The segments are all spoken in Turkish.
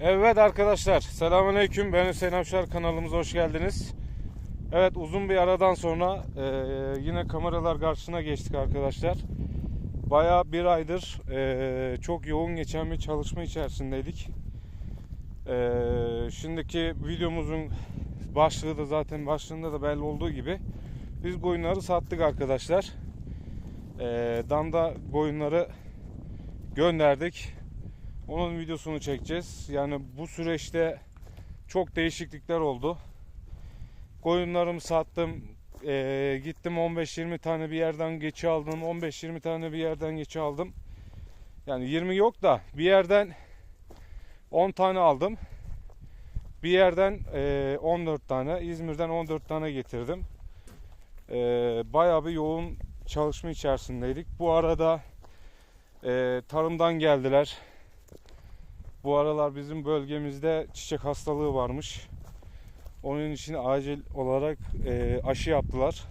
Evet arkadaşlar selamünaleyküm ben Hüseyin Avşar kanalımıza hoş geldiniz. Evet uzun bir aradan sonra e, yine kameralar karşısına geçtik arkadaşlar. Baya bir aydır e, çok yoğun geçen bir çalışma içerisindeydik. E, şimdiki videomuzun başlığı da zaten başlığında da belli olduğu gibi biz koyunları sattık arkadaşlar. E, damda koyunları gönderdik. Onun videosunu çekeceğiz. Yani bu süreçte çok değişiklikler oldu. Koyunlarımı sattım. Ee, gittim 15-20 tane bir yerden geçi aldım. 15-20 tane bir yerden geçi aldım. Yani 20 yok da bir yerden 10 tane aldım. Bir yerden e, 14 tane. İzmir'den 14 tane getirdim. E, bayağı bir yoğun çalışma içerisindeydik. Bu arada e, tarımdan geldiler. Bu aralar bizim bölgemizde çiçek hastalığı varmış. Onun için acil olarak e, aşı yaptılar.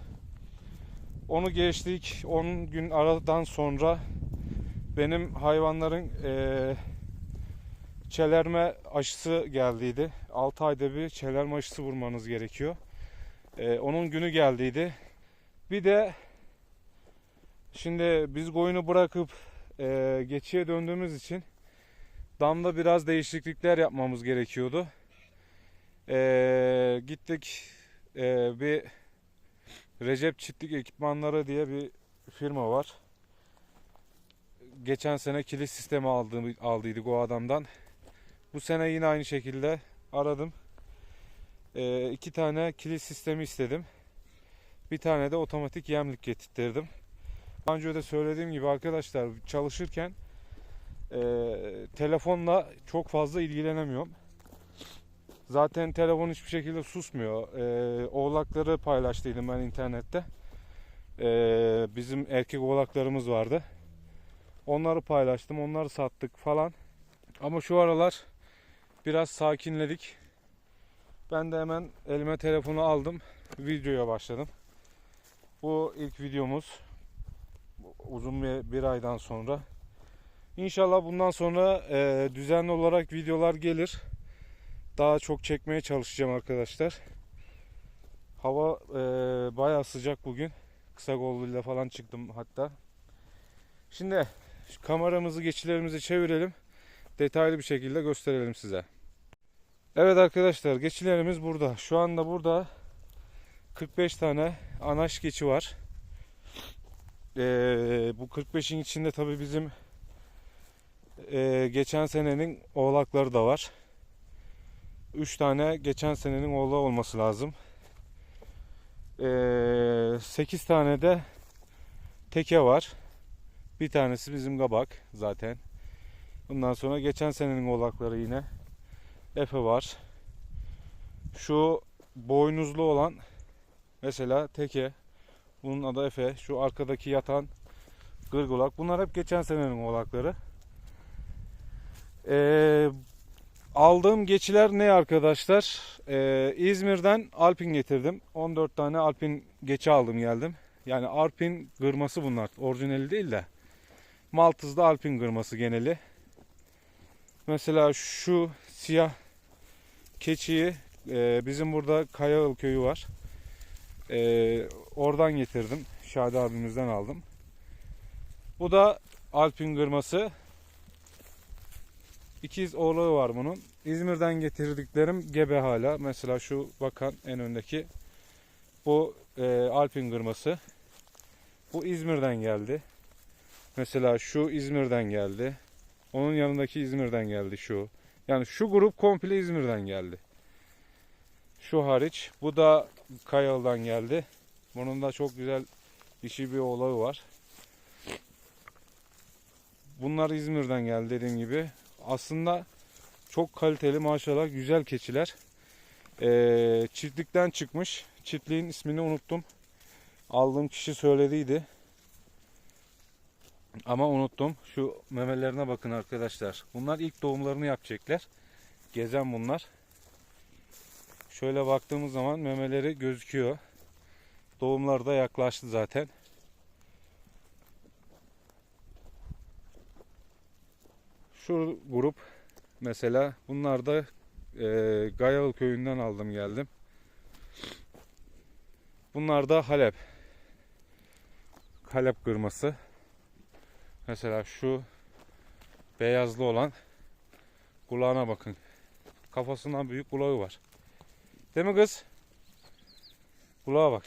Onu geçtik. 10 gün aradan sonra benim hayvanların e, çelerme aşısı geldiydi. 6 ayda bir çelerme aşısı vurmanız gerekiyor. E, onun günü geldiydi. Bir de şimdi biz koyunu bırakıp e, geçiye döndüğümüz için damda biraz değişiklikler yapmamız gerekiyordu. Ee, gittik ee, bir Recep Çiftlik Ekipmanları diye bir firma var. Geçen sene kilit sistemi aldı, aldıydık o adamdan. Bu sene yine aynı şekilde aradım. Ee, iki tane kilit sistemi istedim. Bir tane de otomatik yemlik getirttirdim. Daha önce de söylediğim gibi arkadaşlar çalışırken e, telefonla çok fazla ilgilenemiyorum. Zaten telefon hiçbir şekilde susmuyor. E, oğlakları paylaştıydım ben internette. E, bizim erkek oğlaklarımız vardı. Onları paylaştım, onları sattık falan. Ama şu aralar biraz sakinledik. Ben de hemen elime telefonu aldım. Videoya başladım. Bu ilk videomuz. Uzun bir, bir aydan sonra. İnşallah bundan sonra e, düzenli olarak videolar gelir. Daha çok çekmeye çalışacağım arkadaşlar. Hava e, bayağı sıcak bugün. Kısa kolluyla falan çıktım hatta. Şimdi kameramızı geçilerimizi çevirelim. Detaylı bir şekilde gösterelim size. Evet arkadaşlar geçilerimiz burada. Şu anda burada 45 tane anaç geçi var. E, bu 45'in içinde tabi bizim ee, geçen senenin oğlakları da var. 3 tane geçen senenin oğlağı olması lazım. 8 tane de teke var. Bir tanesi bizim kabak zaten. Bundan sonra geçen senenin oğlakları yine. Efe var. Şu boynuzlu olan mesela teke. Bunun adı Efe. Şu arkadaki yatan gırgulak. Bunlar hep geçen senenin oğlakları. Ee, aldığım geçiler ne arkadaşlar? Ee, İzmir'den Alpin getirdim. 14 tane Alpin geçi aldım geldim. Yani Alpin gırması bunlar. Orijinali değil de. Maltız'da Alpin gırması geneli. Mesela şu siyah keçiyi e, bizim burada Kayaıl köyü var. E, oradan getirdim. Şadi abimizden aldım. Bu da Alpin gırması. İkiz oğlağı var bunun. İzmir'den getirdiklerim gebe hala. Mesela şu bakan en öndeki. Bu e, Alpin kırması. Bu İzmir'den geldi. Mesela şu İzmir'den geldi. Onun yanındaki İzmir'den geldi şu. Yani şu grup komple İzmir'den geldi. Şu hariç. Bu da Kayalı'dan geldi. Bunun da çok güzel dişi bir oğlağı var. Bunlar İzmir'den geldi dediğim gibi aslında çok kaliteli maşallah güzel keçiler. Ee, çiftlikten çıkmış. Çiftliğin ismini unuttum. Aldığım kişi söylediydi. Ama unuttum. Şu memelerine bakın arkadaşlar. Bunlar ilk doğumlarını yapacaklar. Gezen bunlar. Şöyle baktığımız zaman memeleri gözüküyor. Doğumlar da yaklaştı zaten. Şu grup Mesela bunlar da e, Gayalı köyünden aldım geldim. Bunlar da Halep. Halep kırması. Mesela şu beyazlı olan kulağına bakın. Kafasından büyük kulağı var. Değil mi kız? Kulağa bak.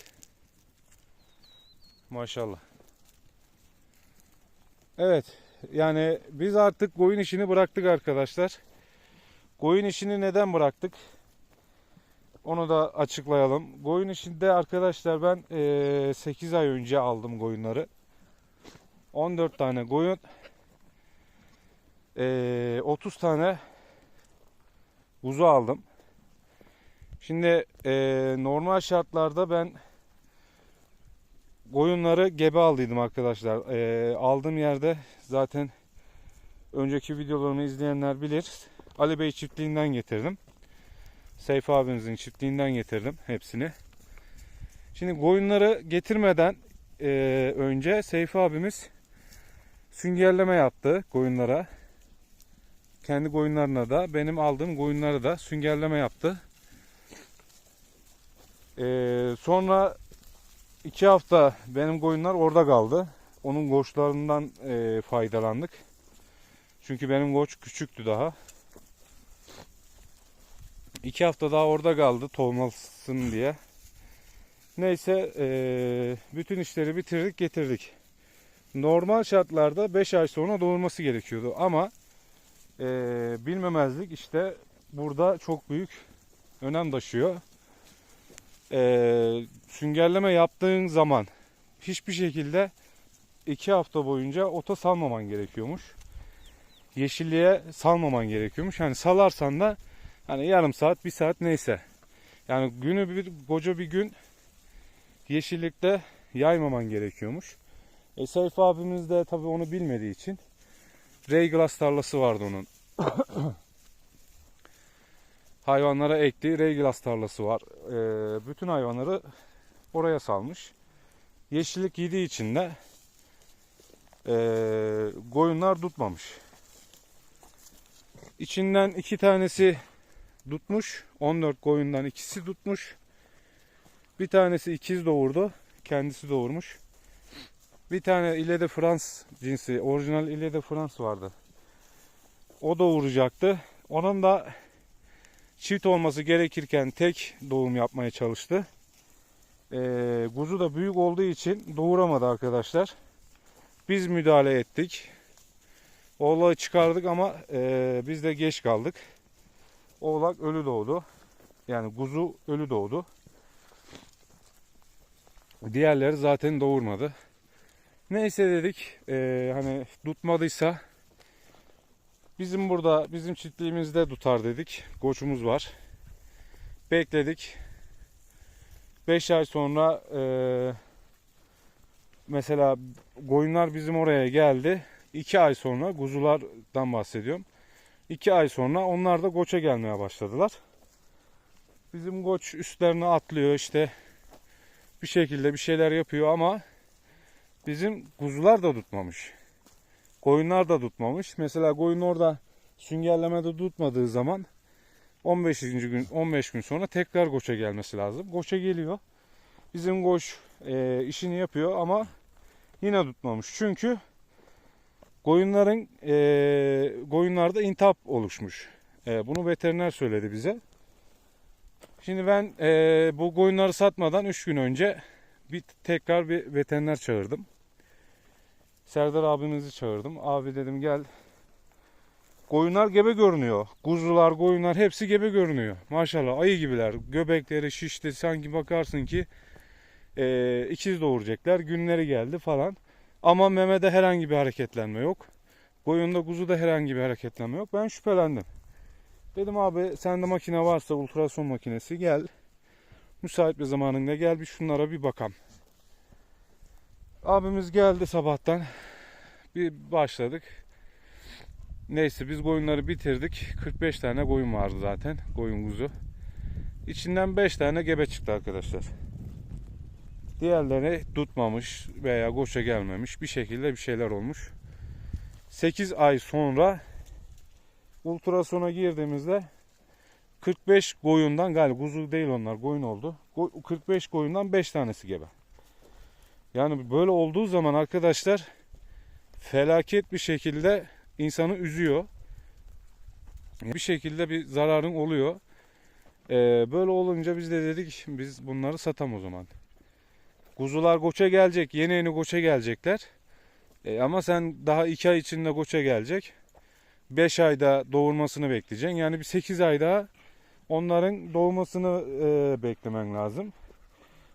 Maşallah. Evet. Yani biz artık koyun işini bıraktık arkadaşlar. Koyun işini neden bıraktık? Onu da açıklayalım. Koyun işinde arkadaşlar ben eee, 8 ay önce aldım koyunları. 14 tane koyun. eee, 30 tane kuzu aldım. Şimdi normal şartlarda ben koyunları gebe aldıydım arkadaşlar. Eee, aldığım yerde zaten önceki videolarımı izleyenler bilir. Ali Bey çiftliğinden getirdim. Seyfi abimizin çiftliğinden getirdim hepsini. Şimdi koyunları getirmeden eee, önce Seyfi abimiz süngerleme yaptı koyunlara. Kendi koyunlarına da benim aldığım koyunları da süngerleme yaptı. Eee, sonra iki hafta benim koyunlar orada kaldı. Onun koçlarından eee, faydalandık. Çünkü benim koç küçüktü daha. İki hafta daha orada kaldı tohumlasın diye. Neyse eee, bütün işleri bitirdik getirdik. Normal şartlarda 5 ay sonra doğurması gerekiyordu ama eee, bilmemezlik işte burada çok büyük önem taşıyor. Eee, süngerleme yaptığın zaman hiçbir şekilde 2 hafta boyunca ota salmaman gerekiyormuş. Yeşilliğe salmaman gerekiyormuş. Yani salarsan da Hani yarım saat, bir saat neyse. Yani günü bir koca bir gün yeşillikte yaymaman gerekiyormuş. E Seyfi abimiz de tabii onu bilmediği için Reyglas tarlası vardı onun. Hayvanlara ektiği Reyglas tarlası var. E, bütün hayvanları oraya salmış. Yeşillik yediği için de e, koyunlar tutmamış. İçinden iki tanesi tutmuş. 14 koyundan ikisi tutmuş. Bir tanesi ikiz doğurdu. Kendisi doğurmuş. Bir tane Ile de Frans cinsi, orijinal Ile de Frans vardı. O doğuracaktı. Onun da çift olması gerekirken tek doğum yapmaya çalıştı. Ee, kuzu da büyük olduğu için doğuramadı arkadaşlar. Biz müdahale ettik. Oğlağı çıkardık ama e, biz de geç kaldık. Oğlak ölü doğdu. Yani kuzu ölü doğdu. Diğerleri zaten doğurmadı. Neyse dedik eee, hani tutmadıysa bizim burada bizim çiftliğimizde tutar dedik. Koçumuz var. Bekledik. 5 ay sonra eee, mesela koyunlar bizim oraya geldi. 2 ay sonra kuzulardan bahsediyorum. 2 ay sonra onlar da goça gelmeye başladılar. Bizim goç üstlerine atlıyor işte bir şekilde bir şeyler yapıyor ama bizim kuzular da tutmamış. Koyunlar da tutmamış. Mesela koyun orada süngerlemede tutmadığı zaman 15. gün 15 gün sonra tekrar goça gelmesi lazım. Goça geliyor. Bizim goç e, işini yapıyor ama yine tutmamış. Çünkü koyunların e, koyunlarda intihap oluşmuş. E, bunu veteriner söyledi bize. Şimdi ben e, bu koyunları satmadan 3 gün önce bir tekrar bir veteriner çağırdım. Serdar abimizi çağırdım. Abi dedim gel. Koyunlar gebe görünüyor. Kuzular, koyunlar hepsi gebe görünüyor. Maşallah ayı gibiler. Göbekleri şişti. Sanki bakarsın ki e, ikiz doğuracaklar. Günleri geldi falan. Ama memede herhangi bir hareketlenme yok. Koyunda kuzuda herhangi bir hareketlenme yok. Ben şüphelendim. Dedim abi sende makine varsa ultrason makinesi gel. Müsait bir zamanında gel bir şunlara bir bakam. Abimiz geldi sabahtan. Bir başladık. Neyse biz koyunları bitirdik. 45 tane koyun vardı zaten. Koyun kuzu. İçinden 5 tane gebe çıktı arkadaşlar. Diğerleri tutmamış veya koşa gelmemiş. Bir şekilde bir şeyler olmuş. 8 ay sonra ultrasona girdiğimizde 45 koyundan galiba kuzu değil onlar koyun oldu. Go- 45 koyundan 5 tanesi gebe. Yani böyle olduğu zaman arkadaşlar felaket bir şekilde insanı üzüyor. Bir şekilde bir zararın oluyor. Ee, böyle olunca biz de dedik biz bunları satam o zaman. Kuzular goça gelecek. Yeni yeni goça gelecekler. E, ama sen daha 2 ay içinde goça gelecek. 5 ayda doğurmasını bekleyeceksin. Yani bir 8 ay daha onların doğmasını e, beklemen lazım.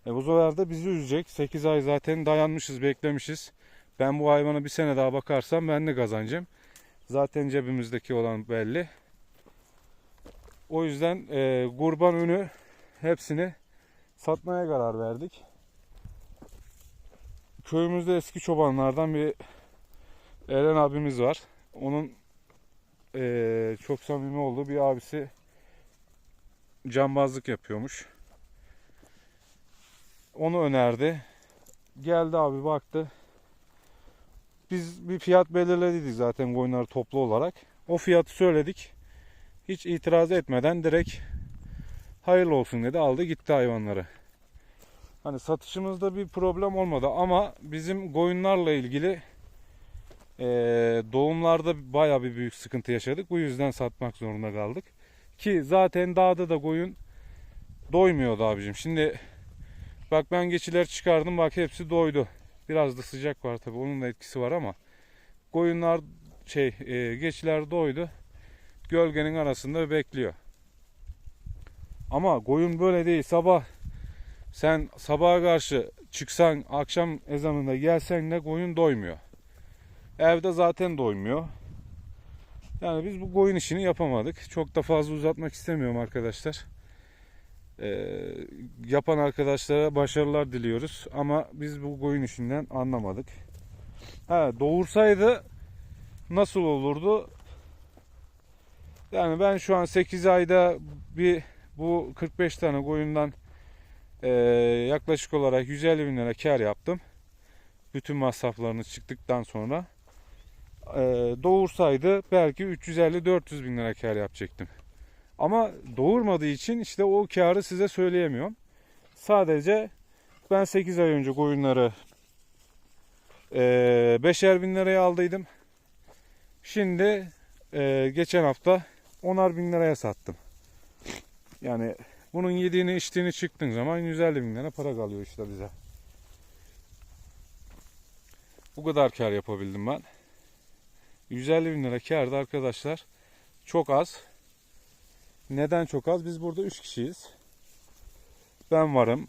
E, bu sefer de bizi üzecek. 8 ay zaten dayanmışız, beklemişiz. Ben bu hayvana bir sene daha bakarsam ben de kazanacağım. Zaten cebimizdeki olan belli. O yüzden e, kurban ünü hepsini satmaya karar verdik. Köyümüzde eski çobanlardan bir Eren abimiz var. Onun e, çok samimi olduğu bir abisi cambazlık yapıyormuş. Onu önerdi. Geldi abi baktı. Biz bir fiyat belirledik zaten koyunları toplu olarak. O fiyatı söyledik. Hiç itiraz etmeden direkt hayırlı olsun dedi. Aldı gitti hayvanları. Hani satışımızda bir problem olmadı ama bizim koyunlarla ilgili eee, doğumlarda baya bir büyük sıkıntı yaşadık. Bu yüzden satmak zorunda kaldık. Ki zaten dağda da koyun doymuyordu abicim. Şimdi bak ben geçiler çıkardım bak hepsi doydu. Biraz da sıcak var tabi onun da etkisi var ama koyunlar şey eee, geçiler doydu. Gölgenin arasında bekliyor. Ama koyun böyle değil. Sabah sen sabaha karşı çıksan akşam ezanında gelsen de koyun doymuyor. Evde zaten doymuyor. Yani biz bu koyun işini yapamadık. Çok da fazla uzatmak istemiyorum arkadaşlar. Ee, yapan arkadaşlara başarılar diliyoruz. Ama biz bu koyun işinden anlamadık. Ha, doğursaydı nasıl olurdu? Yani ben şu an 8 ayda bir bu 45 tane koyundan ee, yaklaşık olarak 150 bin lira kar yaptım. Bütün masraflarını çıktıktan sonra. Ee, doğursaydı belki 350-400 bin lira kar yapacaktım. Ama doğurmadığı için işte o karı size söyleyemiyorum. Sadece ben 8 ay önce koyunları e, 5'er bin liraya aldıydım. Şimdi e, geçen hafta 10'ar bin liraya sattım. Yani bunun yediğini içtiğini çıktığın zaman 150 bin lira para kalıyor işte bize. Bu kadar kar yapabildim ben. 150 bin lira kardı arkadaşlar. Çok az. Neden çok az? Biz burada 3 kişiyiz. Ben varım.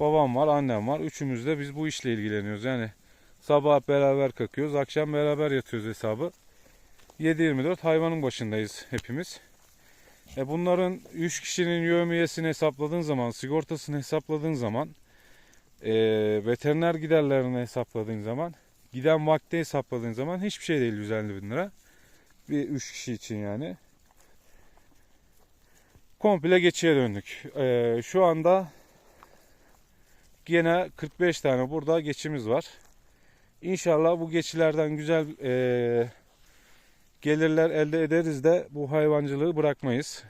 Babam var, annem var. Üçümüz de biz bu işle ilgileniyoruz. Yani sabah beraber kalkıyoruz, akşam beraber yatıyoruz hesabı. 7-24 hayvanın başındayız hepimiz. E bunların 3 kişinin yövmiyesini hesapladığın zaman, sigortasını hesapladığın zaman, e, veteriner giderlerini hesapladığın zaman, giden vakti hesapladığın zaman hiçbir şey değil 150 bin lira. Bir 3 kişi için yani. Komple geçiye döndük. E, şu anda yine 45 tane burada geçimiz var. İnşallah bu geçilerden güzel e, gelirler elde ederiz de bu hayvancılığı bırakmayız.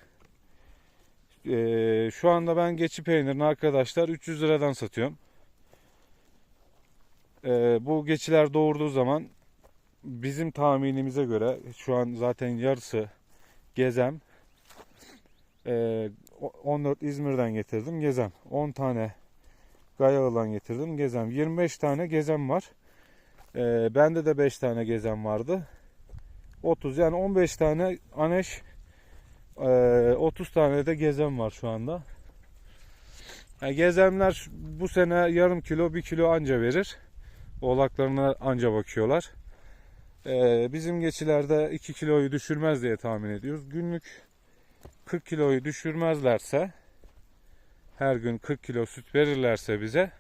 Ee, şu anda ben geçi peynirini arkadaşlar 300 liradan satıyorum. Ee, bu geçiler doğurduğu zaman bizim tahminimize göre şu an zaten yarısı gezem. Ee, 14 İzmir'den getirdim gezem. 10 tane Gayalı'dan getirdim gezem. 25 tane gezem var. Ee, bende de 5 tane gezem vardı. 30 yani 15 tane aneş 30 tane de gezem var şu anda. Yani gezemler bu sene yarım kilo bir kilo anca verir. Oğlaklarına anca bakıyorlar. Ee, bizim geçilerde 2 kiloyu düşürmez diye tahmin ediyoruz. Günlük 40 kiloyu düşürmezlerse her gün 40 kilo süt verirlerse bize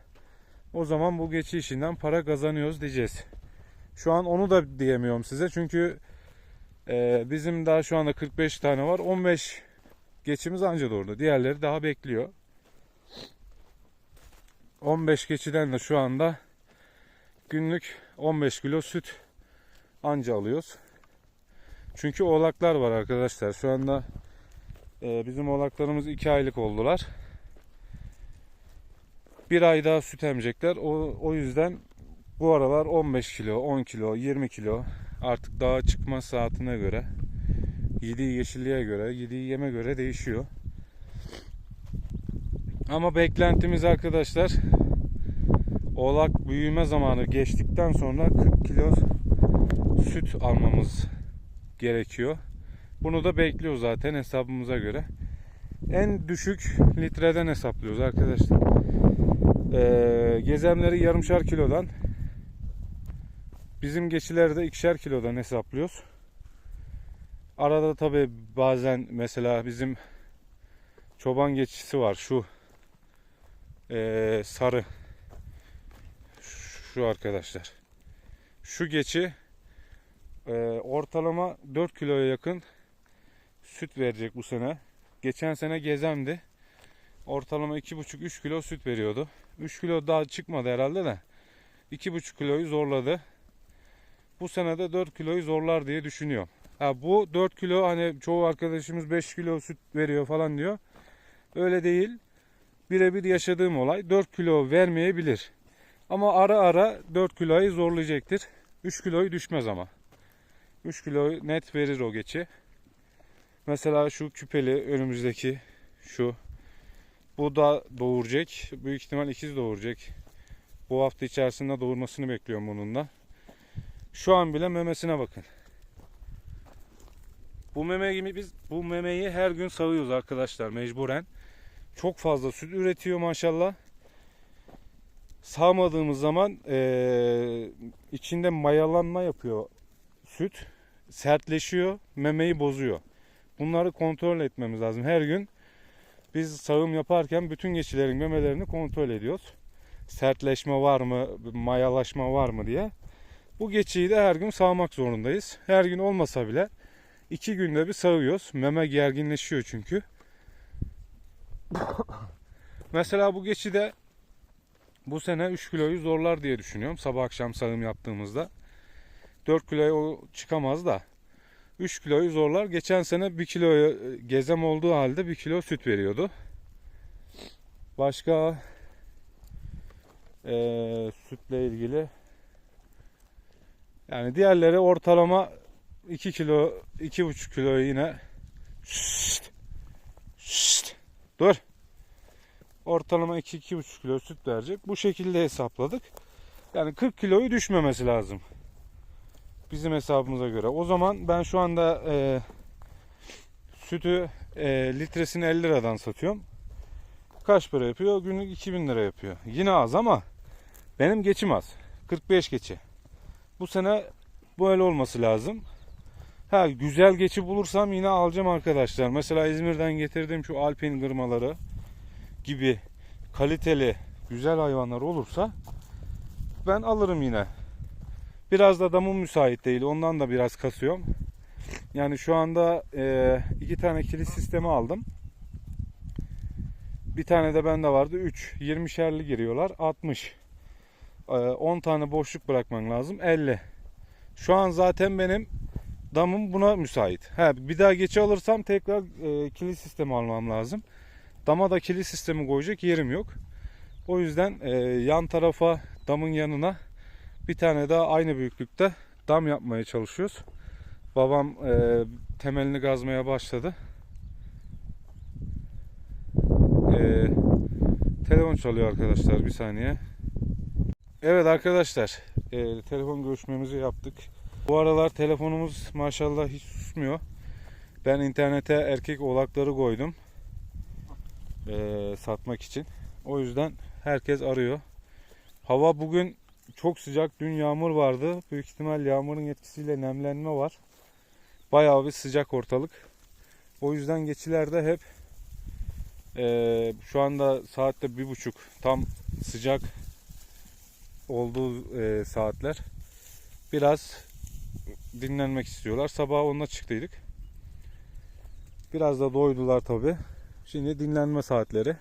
o zaman bu geçi işinden para kazanıyoruz diyeceğiz. Şu an onu da diyemiyorum size çünkü ee, bizim daha şu anda 45 tane var. 15 geçimiz anca doğurdu. Diğerleri daha bekliyor. 15 geçiden de şu anda günlük 15 kilo süt anca alıyoruz. Çünkü oğlaklar var arkadaşlar. Şu anda e, bizim oğlaklarımız 2 aylık oldular. Bir ay daha süt emecekler. O, o yüzden bu aralar 15 kilo, 10 kilo, 20 kilo artık dağa çıkma saatine göre yediği yeşilliğe göre, yediği yeme göre değişiyor. Ama beklentimiz arkadaşlar oğlak büyüme zamanı geçtikten sonra 40 kilo süt almamız gerekiyor. Bunu da bekliyor zaten hesabımıza göre. En düşük litreden hesaplıyoruz arkadaşlar. Ee, gezemleri yarımşar kilodan bizim geçileri de ikişer kilodan hesaplıyoruz. Arada tabi bazen mesela bizim çoban geçisi var şu ee, sarı şu arkadaşlar şu geçi ee, ortalama 4 kiloya yakın süt verecek bu sene. Geçen sene gezemdi. Ortalama 2,5-3 kilo süt veriyordu. 3 kilo daha çıkmadı herhalde de. 2,5 kiloyu zorladı. Bu sene de 4 kiloyu zorlar diye düşünüyorum. Ha, bu 4 kilo hani çoğu arkadaşımız 5 kilo süt veriyor falan diyor. Öyle değil. Birebir yaşadığım olay 4 kilo vermeyebilir. Ama ara ara 4 kiloyu zorlayacaktır. 3 kiloyu düşmez ama. 3 kilo net verir o geçi. Mesela şu küpeli önümüzdeki şu. Bu da doğuracak. Büyük ihtimal ikiz doğuracak. Bu hafta içerisinde doğurmasını bekliyorum bunun da. Şu an bile memesine bakın. Bu meme gibi biz bu memeyi her gün sağıyoruz arkadaşlar mecburen. Çok fazla süt üretiyor maşallah. Sağmadığımız zaman eee, içinde mayalanma yapıyor süt. Sertleşiyor, memeyi bozuyor. Bunları kontrol etmemiz lazım. Her gün biz sağım yaparken bütün geçilerin memelerini kontrol ediyoruz. Sertleşme var mı, mayalaşma var mı diye. Bu geçiyi de her gün sağmak zorundayız. Her gün olmasa bile iki günde bir sağıyoruz. Meme gerginleşiyor çünkü. Mesela bu geçi de bu sene 3 kiloyu zorlar diye düşünüyorum. Sabah akşam sağım yaptığımızda. 4 kiloya o çıkamaz da 3 kiloyu zorlar. Geçen sene 1 kiloya gezem olduğu halde 1 kilo süt veriyordu. Başka eee, sütle ilgili yani diğerleri ortalama 2 kilo 2,5 kilo yine Şşt! Şşt! dur ortalama 2-2,5 kilo süt verecek. Bu şekilde hesapladık. Yani 40 kiloyu düşmemesi lazım. Bizim hesabımıza göre. O zaman ben şu anda e, sütü e, litresini 50 liradan satıyorum. Kaç para yapıyor? Günlük 2000 lira yapıyor. Yine az ama benim geçim az. 45 geçi. Bu sene böyle olması lazım. Ha güzel geçi bulursam yine alacağım arkadaşlar. Mesela İzmir'den getirdiğim şu Alpin kırmaları gibi kaliteli güzel hayvanlar olursa ben alırım yine. Biraz da damım müsait değil. Ondan da biraz kasıyorum. Yani şu anda e, iki tane kilit sistemi aldım. Bir tane de bende vardı. 3. 20'şerli giriyorlar. 60. E, 10 tane boşluk bırakman lazım. 50. Şu an zaten benim damım buna müsait. Ha, bir daha geçi alırsam tekrar e, kilit sistemi almam lazım. Dama da kilit sistemi koyacak yerim yok. O yüzden e, yan tarafa damın yanına bir tane daha aynı büyüklükte dam yapmaya çalışıyoruz. Babam e, temelini kazmaya başladı. E, telefon çalıyor arkadaşlar bir saniye. Evet arkadaşlar e, telefon görüşmemizi yaptık. Bu aralar telefonumuz maşallah hiç susmuyor. Ben internete erkek oğlakları koydum. E, satmak için. O yüzden herkes arıyor. Hava bugün çok sıcak. Dün yağmur vardı. Büyük ihtimal yağmurun etkisiyle nemlenme var. Bayağı bir sıcak ortalık. O yüzden geçilerde hep eee, şu anda saatte bir buçuk tam sıcak olduğu eee, saatler. Biraz dinlenmek istiyorlar. Sabah onunla çıktıydık. Biraz da doydular tabi. Şimdi dinlenme saatleri.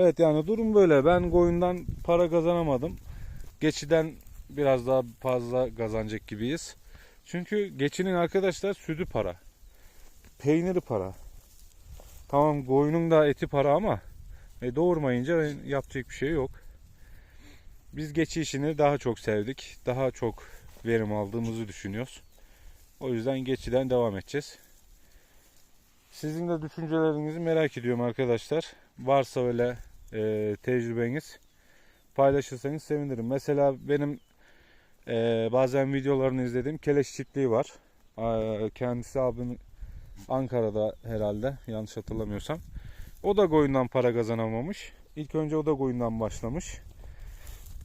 Evet yani durum böyle. Ben koyundan para kazanamadım. Geçiden biraz daha fazla kazanacak gibiyiz. Çünkü geçinin arkadaşlar sütü para. Peyniri para. Tamam koyunun da eti para ama e, doğurmayınca yapacak bir şey yok. Biz geçi işini daha çok sevdik. Daha çok verim aldığımızı düşünüyoruz. O yüzden geçiden devam edeceğiz. Sizin de düşüncelerinizi merak ediyorum arkadaşlar. Varsa öyle e, tecrübeniz paylaşırsanız sevinirim. Mesela benim e, bazen videolarını izlediğim keleş çiftliği var. E, kendisi abim Ankara'da herhalde yanlış hatırlamıyorsam. O da koyundan para kazanamamış. İlk önce o da koyundan başlamış.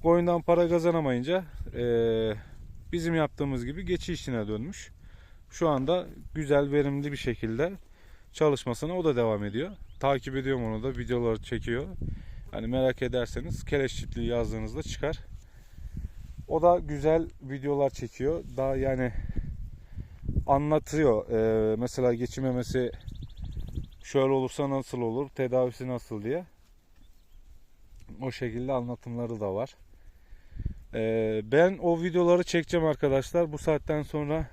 Koyundan para kazanamayınca e, bizim yaptığımız gibi geçi işine dönmüş. Şu anda güzel verimli bir şekilde çalışmasına o da devam ediyor. Takip ediyorum onu da videoları çekiyor. Hani merak ederseniz keleş çiftliği yazdığınızda çıkar. O da güzel videolar çekiyor. Daha yani anlatıyor. Ee, mesela geçimemesi şöyle olursa nasıl olur, tedavisi nasıl diye. O şekilde anlatımları da var. Ee, ben o videoları çekeceğim arkadaşlar. Bu saatten sonra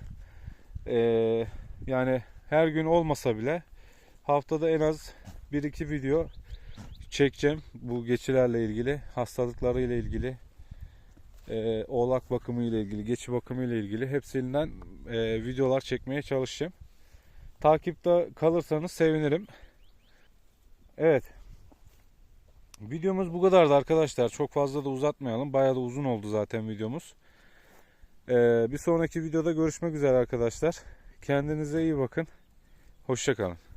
ee, yani her gün olmasa bile haftada en az 1-2 video çekeceğim. Bu geçilerle ilgili, hastalıkları ile ilgili, e, oğlak bakımı ile ilgili, geçi bakımı ile ilgili hepsinden e, videolar çekmeye çalışacağım. Takipte kalırsanız sevinirim. Evet. Videomuz bu kadardı arkadaşlar. Çok fazla da uzatmayalım. Bayağı da uzun oldu zaten videomuz. E, bir sonraki videoda görüşmek üzere arkadaşlar. Kendinize iyi bakın. Hoşçakalın.